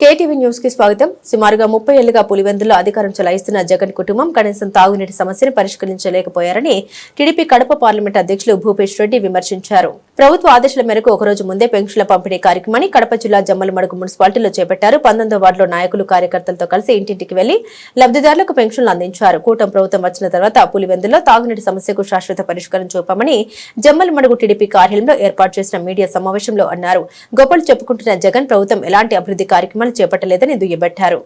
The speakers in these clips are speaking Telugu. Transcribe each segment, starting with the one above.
కేటీవీ న్యూస్కి స్వాగతం. సుమారుగా ముప్పై ఏళ్ళుగా పులివెందులో అధికారం చెలాయిస్తున్న జగన్ కుటుంబం కనీసం తాగునీటి సమస్యను పరిష్కరించలేకపోయారని టీడీపీ కడప పార్లమెంట్ అధ్యక్షులు భూపేష్ రెడ్డి విమర్శించారు. ప్రభుత్వ ఆదేశాల మేరకు ఒకరోజు ముందే పెన్షన్ల పంపిణీ కార్యక్రమాన్ని కడప జిల్లా జమ్మలమడుగు మున్సిపాలిటీలో చేపట్టారు. పంతొమ్మిదో వార్డులో నాయకులు కార్యకర్తలతో కలిసి ఇంటింటికి వెళ్ళి లబ్దిదారులకు పెన్షన్లు అందించారు. కూటమి ప్రభుత్వం వచ్చిన తర్వాత పులివెందులో తాగునీటి సమస్యకు శాశ్వత పరిష్కారం చూపామని జమ్మలమడుగు టీడీపీ కార్యాలయంలో ఏర్పాటు చేసిన మీడియా సమావేశంలో అన్నారు. గొప్పలు చెప్పుకుంటున్న జగన్ ప్రభుత్వం ఎలాంటి అభివృద్ధి కార్యక్రమాలు చేపట్టలేదని దుయ్యబట్టారు.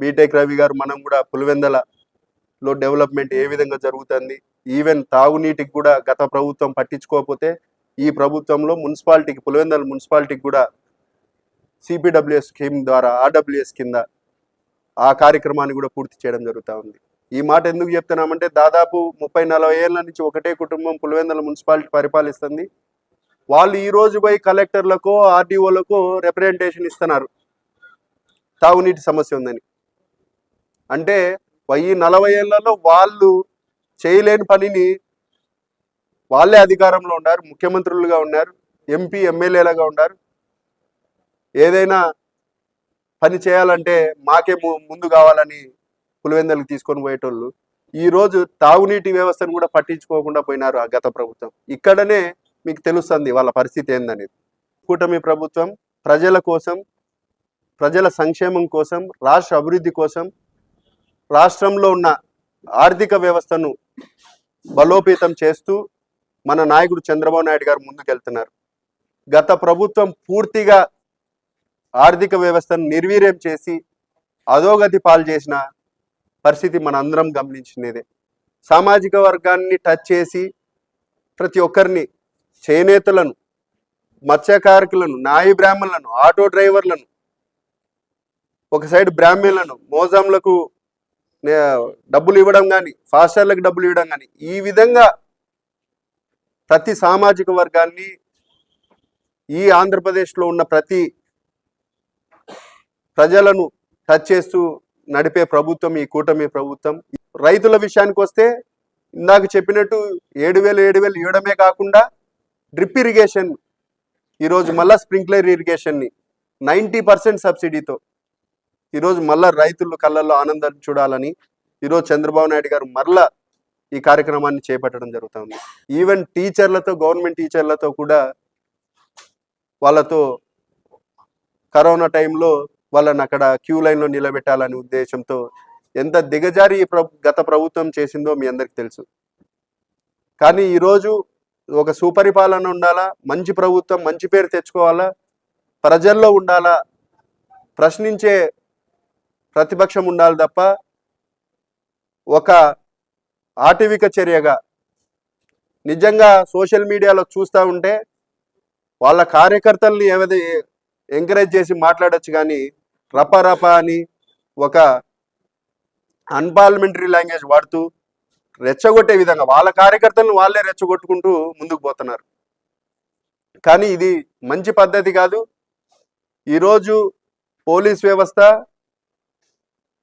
బీటెక్ రవి గారు మనం కూడా లో డెవలప్మెంట్ ఏ విధంగా జరుగుతుంది? ఈవెన్ తాగునీటికి కూడా గత ప్రభుత్వం పట్టించుకోకపోతే ఈ ప్రభుత్వంలో మున్సిపాలిటీకి పులివెందల మున్సిపాలిటీకి కూడా సిపిడబ్ల్యూఎస్ స్కీమ్ ద్వారా ఆర్డబ్ల్యూఎస్ కింద ఆ కార్యక్రమాన్ని కూడా పూర్తి చేయడం జరుగుతూ ఉంది. ఈ మాట ఎందుకు చెప్తున్నామంటే దాదాపు ముప్పై నలభై ఏళ్ళ నుంచి ఒకటే కుటుంబం పులివెందల మున్సిపాలిటీ పరిపాలిస్తుంది. వాళ్ళు ఈ రోజు పోయి కలెక్టర్లకు ఆర్డీఓలకు రిప్రజెంటేషన్ ఇస్తున్నారు. తాగునీటి సమస్య ఉందని. అంటే ఈ నలభై ఏళ్ళలో వాళ్ళు చేయలేని పనిని వాళ్ళే అధికారంలో ఉన్నారు ముఖ్యమంత్రులుగా ఉన్నారు ఎంపీ ఎమ్మెల్యేలుగా ఉన్నారు. ఏదైనా పని చేయాలంటే మాకే ముందు కావాలని పులివెందలకు తీసుకొని పోయేటోళ్ళు. ఈరోజు తాగునీటి వ్యవస్థను కూడా పట్టించుకోకుండా పోయినారు ఆ గత ప్రభుత్వం. ఇక్కడనే మీకు తెలుస్తుంది వాళ్ళ పరిస్థితి ఏందనేది. కూటమి ప్రభుత్వం ప్రజల కోసం ప్రజల సంక్షేమం కోసం రాష్ట్ర అభివృద్ధి కోసం రాష్ట్రంలో ఉన్న ఆర్థిక వ్యవస్థను బలోపేతం చేస్తూ మన నాయకుడు చంద్రబాబు నాయుడు గారు ముందుకెళ్తున్నారు. గత ప్రభుత్వం పూర్తిగా ఆర్థిక వ్యవస్థను నిర్వీర్యం చేసి అధోగతి పాలు చేసిన పరిస్థితి మన అందరం గమనించినదే. సామాజిక వర్గాన్ని టచ్ చేసి ప్రతి ఒక్కరిని చేనేతలను మత్స్యకారకులను నాయి బ్రాహ్మణులను ఆటో డ్రైవర్లను ఒక సైడ్ బ్రాహ్మణులను మోజాంలకు డబ్బులు ఇవ్వడం కానీ ఫాస్టర్లకు డబ్బులు ఇవ్వడం కానీ ఈ విధంగా ప్రతి సామాజిక వర్గాన్ని ఈ ఆంధ్రప్రదేశ్లో ఉన్న ప్రతి ప్రజలను టచ్ చేస్తూ నడిపే ప్రభుత్వం ఈ కూటమి ప్రభుత్వం. రైతుల విషయానికి వస్తే ఇందాక చెప్పినట్టు ఏడు వేలు ఏడు వేలు ఇవ్వడమే కాకుండా డ్రిప్ ఇరిగేషన్ ఈరోజు మళ్ళా స్ప్రింక్లర్ ఇరిగేషన్ని నైంటీ పర్సెంట్ సబ్సిడీతో ఈరోజు మళ్ళా రైతుల కళ్ళల్లో ఆనందం చూడాలని ఈరోజు చంద్రబాబు నాయుడు గారు మరలా ఈ కార్యక్రమాన్ని చేపట్టడం జరుగుతుంది. ఈవెన్ టీచర్లతో గవర్నమెంట్ టీచర్లతో కూడా వాళ్ళతో కరోనా టైంలో వాళ్ళని అక్కడ క్యూ లైన్లో నిలబెట్టాలనే ఉద్దేశంతో ఎంత దిగజారి ఈ ప్రభు గత ప్రభుత్వం చేసిందో మీ అందరికి తెలుసు. కానీ ఈరోజు ఒక సుపరిపాలన ఉండాలా? మంచి ప్రభుత్వం మంచి పేరు తెచ్చుకోవాలా? ప్రజల్లో ఉండాలా? ప్రశ్నించే ప్రతిపక్షం ఉండాలి తప్ప ఒక ఆటవిక చర్యగా నిజంగా సోషల్ మీడియాలో చూస్తూ ఉంటే వాళ్ళ కార్యకర్తల్ని ఏవైతే ఎంకరేజ్ చేసి మాట్లాడచ్చు కానీ రపరప రప అని ఒక అన్పార్లమెంటరీ లాంగ్వేజ్ వాడుతూ రెచ్చగొట్టే విధంగా వాళ్ళ కార్యకర్తలను వాళ్ళే రెచ్చగొట్టుకుంటూ ముందుకు పోతున్నారు. కానీ ఇది మంచి పద్ధతి కాదు. ఈరోజు పోలీస్ వ్యవస్థ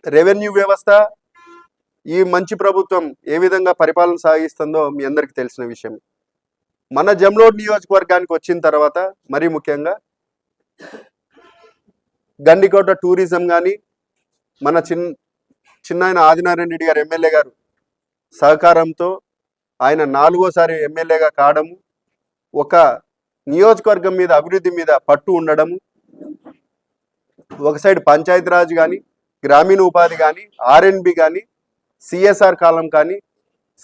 రెవెన్యూ వ్యవస్థ ఈ మంచి ప్రభుత్వం ఏ విధంగా పరిపాలన సాగిస్తుందో మీ అందరికీ తెలిసిన విషయం. మన జమ్లోడ్ నియోజకవర్గానికి వచ్చిన తర్వాత మరీ ముఖ్యంగా గండికోట టూరిజం కానీ మన చిన్ చిన్నాయన ఆదినారాయణ రెడ్డి గారు ఎమ్మెల్యే గారు సహకారంతో ఆయన నాలుగోసారి ఎమ్మెల్యేగా కావడము ఒక నియోజకవర్గం మీద అభివృద్ధి మీద పట్టు ఉండడము ఒక సైడ్ పంచాయతీరాజ్ కానీ గ్రామీణ ఉపాధి కానీ ఆర్ఎన్బి కానీ సిఎస్ఆర్ కాలం కానీ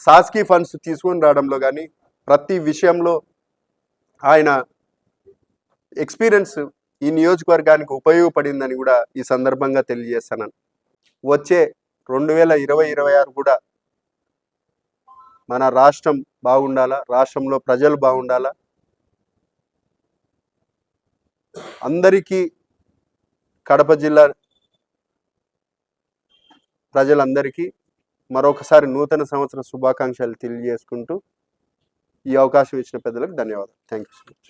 సాస్కీ ఫండ్స్ తీసుకొని రావడంలో కానీ ప్రతి విషయంలో ఆయన ఎక్స్పీరియన్స్ ఈ నియోజకవర్గానికి ఉపయోగపడిందని కూడా ఈ సందర్భంగా తెలియజేస్తాను వచ్చే రెండు వేల ఇరవై ఇరవై ఆరు కూడా మన రాష్ట్రం బాగుండాలా రాష్ట్రంలో ప్రజలు బాగుండాలా? అందరికీ కడప జిల్లా ప్రజలందరికీ మరొకసారి నూతన సంవత్సర శుభాకాంక్షలు తెలియజేసుకుంటూ ఈ అవకాశం ఇచ్చిన పెద్దలకు ధన్యవాదాలు. Thank you so much